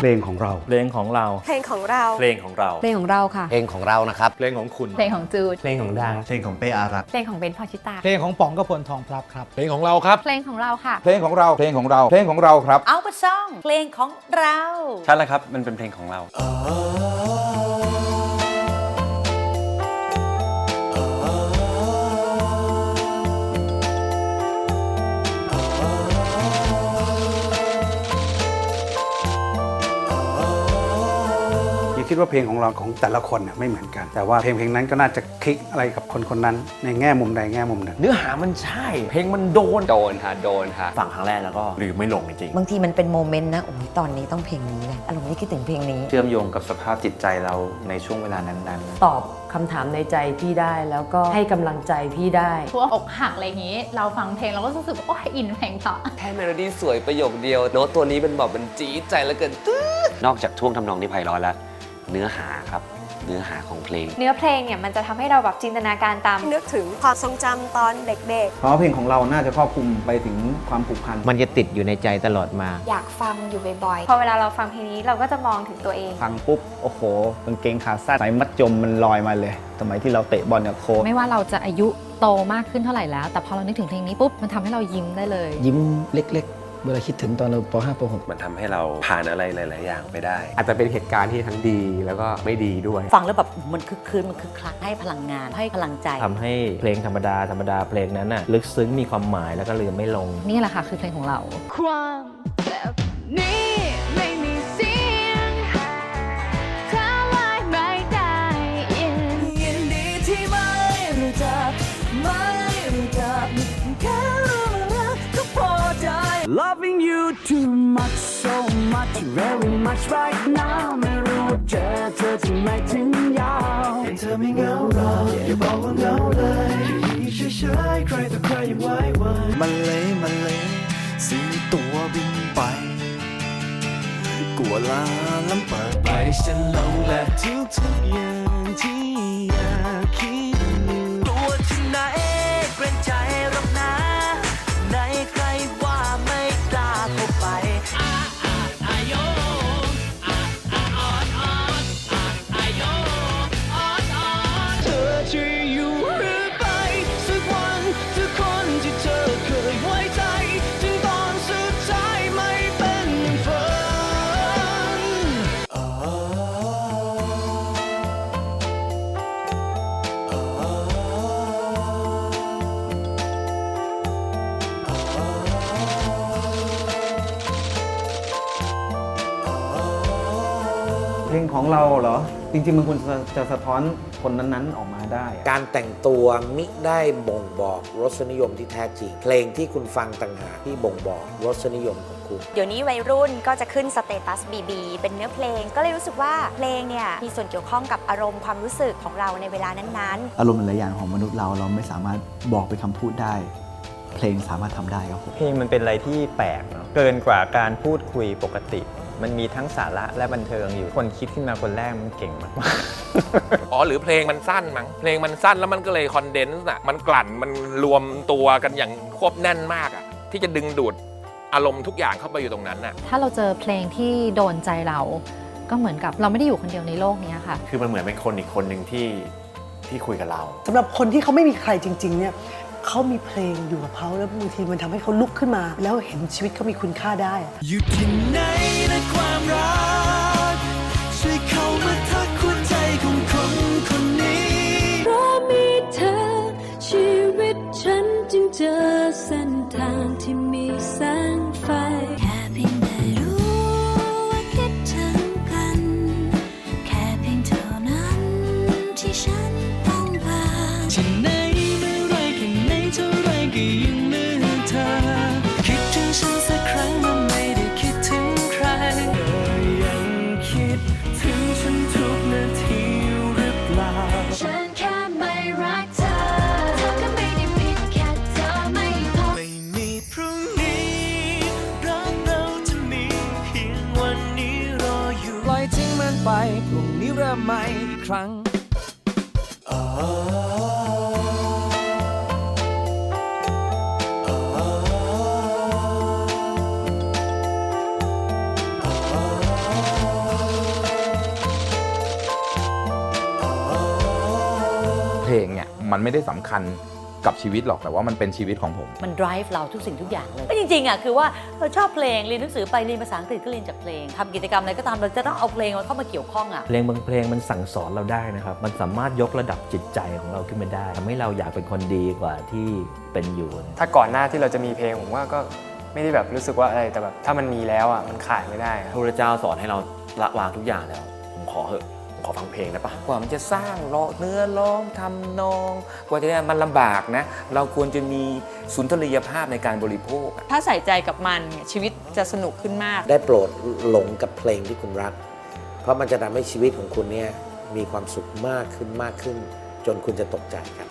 เพลงของเรา เพลงของเรา เพลงของเรา เพลงของเรา เพลงของเราค่ะ เพลงของเรานะครับ เพลงของคุณ เพลงของจูด เพลงของดัง เพลงของเป้อารักษ์เพลงของเบนพอชิตา เพลงของป๋องกพลทองพลับครับ เพลงของเราครับ เพลงของเราค่ะ เพลงของเรา เพลงของเรา เพลงของเราครับ เอาก็ซ่อง เพลงของเรา ใช่แล้วครับ มันเป็นเพลงของเรา คิดว่าเพลงของเราของแต่ละคนน่ะไม่เหมือนกัน แต่ว่าเพลงเพลงนั้นก็น่าจะคลิกอะไรกับคนคนนั้น ในแง่มุมใดแง่มุมหนึ่ง เนื้อหามันใช่ เพลงมันโดน โดนฮะโดนฮะฟังครั้งแรกแล้วก็ลืมไม่ลงจริงบางทีมันเป็นโมเมนต์นะโอ้ยตอนนี้ต้องเพลงนี้เลยอารมณ์นี้คิดถึงเพลงนี้ เชื่อมโยงกับสภาพจิตใจเราในช่วงเวลานั้นตอบคำถามในใจพี่ได้แล้วก็ให้กำลังใจพี่ได้พวกอกหักอะไรอย่างนี้ เราฟังเพลงเราก็รู้สึกว่าโอ้ยอินเพลงต่อ แค่เมโลดี้สวยประโยคเดียวโน้ตตัวนี้เป็นแบบมันจี๊ดใจแล้วเกินตื้อนอกจากท่วงทำนองที่ไพเราะแล้ว เนื้อหาครับ เนื้อหาของเพลง เนื้อเพลงเนี่ยมันจะทำให้เราแบบจินตนาการตาม นึกถึงความทรงจำตอนเด็กเพราะเพลงของเราน่าจะครอบคลุมไปถึงความผูกพันมันจะติดอยู่ในใจตลอดมา ๆ อยากฟังอยู่บ่อยๆพอเวลาเราฟังเพลงนี้เราก็จะมองถึงตัวเอง ฟังปุ๊บ โอ้โหกางเกงขาสั้นสายมัดจมมันลอยมาเลย สมัยที่เราเตะบอลกับโค้ชไม่ว่าเราจะอายุโตมากขึ้นเท่าไหร่แล้ว แต่พอเรานึกถึงเพลงนี้ปุ๊บ มันทำให้เรายิ้มได้เลย ยิ้มเล็กๆ เวลาคิดถึงตอนเราป .5 ป .6 มันทำให้เราผ่านอะไรหลาย ๆ อย่างไปได้ อาจจะเป็นเหตุการณ์ที่ทั้งดีแล้วก็ไม่ดีด้วย ฟังแล้วแบบมันคึกคืนมันคึกคักให้พลังงานให้พลังใจ ทำให้เพลงธรรมดาธรรมดาเพลงนั้นน่ะลึกซึ้งมีความหมายแล้วก็ลืมไม่ลง นี่แหละค่ะ คือเพลงของเรา ความแบบนี้ too much so much very much right now ไม่รู้เจอเธอที่ไมถึงยาวเธอไม่เหงาหรอกอย่าบอกว่าเหงาเลยอยู่เฉยๆใครต่อใครยังไว้วันมันเลยมันเลยสีตัวบินไปกลัวลาล้ำเปิดไปฉันลงและทุกทุกอย่างที่อยากคิด เพลงของเราเหรอ จริง ๆ มันควรจะจะสะท้อนคนนั้นๆ ออกมาได้ การแต่งตัวมิได้บ่งบอกรสนิยมที่แท้จริง เพลงที่คุณฟังต่างหากที่บ่งบอกรสนิยมของคุณ เดี๋ยวนี้วัยรุ่นก็จะขึ้นสเตตัสบีบีเป็นเนื้อเพลง ก็เลยรู้สึกว่าเพลงเนี่ยมีส่วนเกี่ยวข้องกับอารมณ์ความรู้สึกของเราในเวลานั้นๆอารมณ์หลายอย่างของมนุษย์เราเราไม่สามารถบอกเป็นคำพูดได้ เพลงสามารถทำได้ครับผม เพลงมันเป็นอะไรที่แปลกเนาะเกินกว่าการพูดคุยปกติ มันมีทั้งสาระและบันเทิงอยู่คนคิดขึ้นมาคนแรกมันเก่งมากอ๋อหรือเพลงมันสั้นมั้งเพลงมันสั้นแล้วมันก็เลยคอนเดนซ์อะมันกลั่นมันรวมตัวกันอย่างควบแน่นมากอะที่จะดึงดูดอารมณ์ทุกอย่างเข้าไปอยู่ตรงนั้นน่ะถ้าเราเจอเพลงที่โดนใจเรา ก็เหมือนกับเราไม่ได้อยู่คนเดียวในโลกนี้ค่ะ คือมันเหมือนเป็นคนอีกคนหนึ่งที่ที่คุยกับเราสำหรับคนที่เขาไม่มีใครจริง ๆ เนี่ยเขามีเพลงอยู่กับเขาแล้วบางทีมันทำให้เขาลุกขึ้นมา แล้วเห็นชีวิตเขามีคุณค่าได้อยู่ที่ไหน นะความรัก ช่วยเข้ามาทักหัวใจของคนคนนี้ เพราะมีเธอชีวิตฉันจึงเจอ เมใม่อีกครั้งเพลงเนี่ยมันไม่ได้สำคัญ กับชีวิตหรอกแต่ว่ามันเป็นชีวิตของผม มัน drive เราทุกสิ่งทุกอย่างเลยก็จริงๆอะคือว่าเราชอบเพลงเรียนหนังสือไปเรียนภาษาอังกฤษก็เรียนจากเพลงทำกิจกรรมอะไรก็ตามเราจะต้องเอาเพลงมาเข้ามาเกี่ยวข้องอะ เพลงบางเพลงมันสั่งสอนเราได้นะครับ มันสามารถยกระดับจิตใจของเราขึ้นมาได้ทำให้เราอยากเป็นคนดีกว่าที่เป็นอยู่ถ้าก่อนหน้าที่เราจะมีเพลงผมว่าก็ไม่ได้แบบรู้สึกว่าอะไรแต่แบบถ้ามันมีแล้วอะมันขายไม่ได้ครับ พระพุทธเจ้าสอนให้เราละวางทุกอย่างแล้ว ผมขอเหอะผม ขอฟังเพลงนะปะกว่ามันจะสร้างเนื้อร้องทำนอง กว่าจะเนี่มันลำบากนะ เราควรจะมีสุนทรียภาพในการบริโภคถ้าใส่ใจกับมันชีวิตจะสนุกขึ้นมาก ได้โปรดหลงกับเพลงที่คุณรัก เพราะมันจะทำให้ชีวิตของคุณเนี่ยมีความสุขมากขึ้นมากขึ้น จนคุณจะตกใจครับ